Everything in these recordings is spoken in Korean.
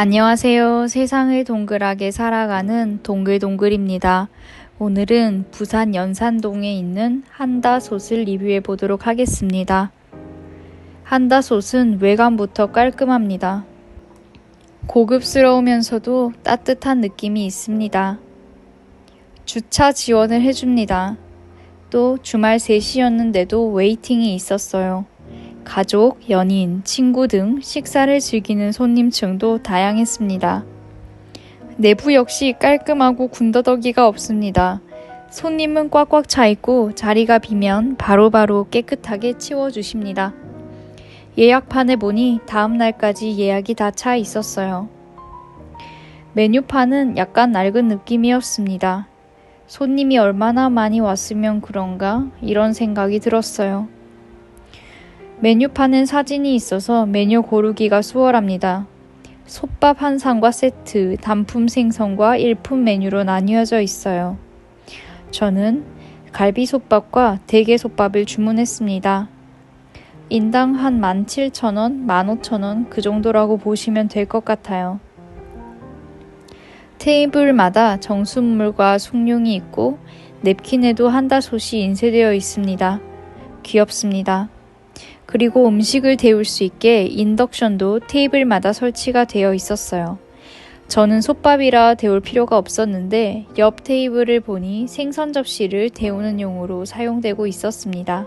안녕하세요. 세상을 동글하게 살아가는 동글동글입니다. 오늘은 부산 연산동에 있는 한다솥을 리뷰해 보도록 하겠습니다. 한다솥은 외관부터 깔끔합니다. 고급스러우면서도 따뜻한 느낌이 있습니다. 주차 지원을 해줍니다. 또 주말 3시였는데도 웨이팅이 있었어요. 가족, 연인, 친구 등 식사를 즐기는 손님층도 다양했습니다. 내부 역시 깔끔하고 군더더기가 없습니다. 손님은 꽉꽉 차 있고 자리가 비면 바로 바로 깨끗하게 치워주십니다. 예약판에 보니 다음 날까지 예약이 다 차 있었어요. 메뉴판은 약간 낡은 느낌이었습니다. 손님이 얼마나 많이 왔으면 그런가 이런 생각이 들었어요. 메뉴판엔 사진이 있어서 메뉴 고르기가 수월합니다. 솥밥 한 상과 세트, 단품 생선과 일품 메뉴로 나뉘어져 있어요. 저는 갈비솥밥과 대게솥밥을 주문했습니다. 인당 한 17,000원, 15,000원 그 정도라고 보시면 될 것 같아요. 테이블마다 정수물과 숭늉이 있고 냅킨에도 한다솥이 인쇄되어 있습니다. 귀엽습니다. 그리고 음식을 데울 수 있게 인덕션도 테이블마다 설치가 되어 있었어요. 저는 솥밥이라 데울 필요가 없었는데 옆 테이블을 보니 생선 접시를 데우는 용으로 사용되고 있었습니다.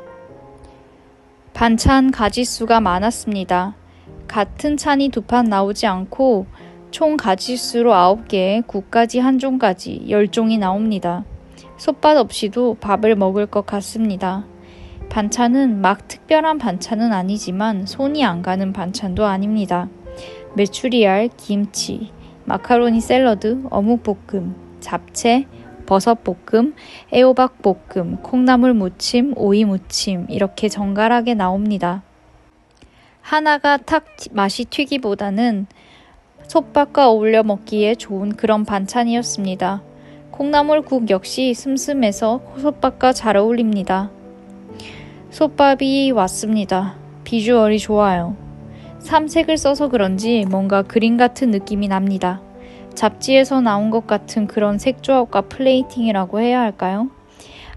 반찬 가지수가 많았습니다. 같은 찬이 두 판 나오지 않고 총 가지수로 9개, 국까지 한 종까지 10종이 나옵니다. 솥밥 없이도 밥을 먹을 것 같습니다. 반찬은 막 특별한 반찬은 아니지만 손이 안 가는 반찬도 아닙니다. 메추리알, 김치, 마카로니 샐러드, 어묵볶음, 잡채, 버섯볶음, 애호박볶음, 콩나물 무침, 오이 무침 이렇게 정갈하게 나옵니다. 하나가 탁 맛이 튀기보다는 솥밥과 어울려 먹기에 좋은 그런 반찬이었습니다. 콩나물국 역시 슴슴해서 솥밥과 잘 어울립니다. 솥밥이 왔습니다. 비주얼이 좋아요. 삼색을 써서 그런지 뭔가 그림 같은 느낌이 납니다. 잡지에서 나온 것 같은 그런 색조합과 플레이팅이라고 해야 할까요?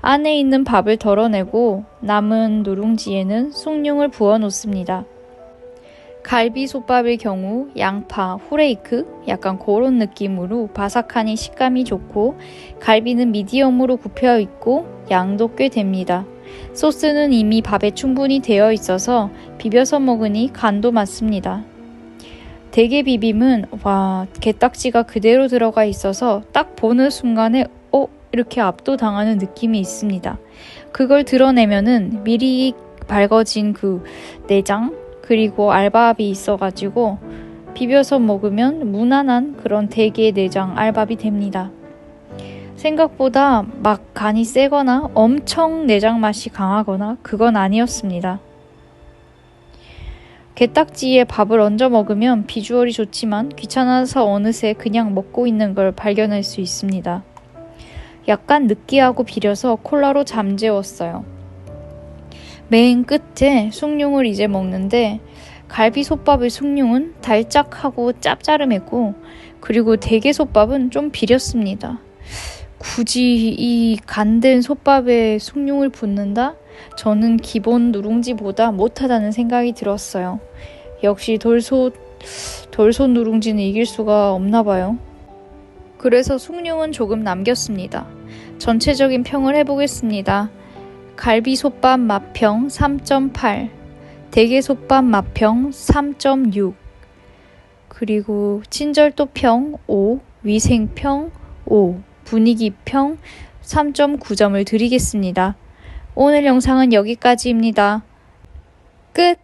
안에 있는 밥을 덜어내고 남은 누룽지에는 숭늉을 부어 놓습니다. 갈비 솥밥의 경우 양파, 후레이크 약간 그런 느낌으로 바삭하니 식감이 좋고 갈비는 미디엄으로 굽혀 있고 양도 꽤 됩니다. 소스는 이미 밥에 충분히 되어 있어서 비벼서 먹으니 간도 맞습니다. 대게 비빔은 와 게딱지가 그대로 들어가 있어서 딱 보는 순간에 어 이렇게 압도당하는 느낌이 있습니다. 그걸 드러내면은 미리 밝아진 그 내장 그리고 알밥이 있어가지고 비벼서 먹으면 무난한 그런 대게 내장 알밥이 됩니다. 생각보다 막 간이 세거나 엄청 내장 맛이 강하거나 그건 아니었습니다. 게딱지에 밥을 얹어 먹으면 비주얼이 좋지만 귀찮아서 어느새 그냥 먹고 있는 걸 발견할 수 있습니다. 약간 느끼하고 비려서 콜라로 잠재웠어요. 맨 끝에 숭늉을 이제 먹는데 갈비솥밥의 숭늉은 달짝하고 짭짜름했고 그리고 대게솥밥은 좀 비렸습니다. 굳이 이 간된 솥밥에 숭늉을 붓는다? 저는 기본 누룽지보다 못하다는 생각이 들었어요. 역시 돌솥, 돌솥 누룽지는 이길 수가 없나 봐요. 그래서 숭늉은 조금 남겼습니다. 전체적인 평을 해보겠습니다. 갈비솥밥 맛평 3.8, 대게솥밥 맛평 3.6, 그리고 친절도평 5, 위생평 5, 분위기 평 3.9점을 드리겠습니다. 오늘 영상은 여기까지입니다. 끝!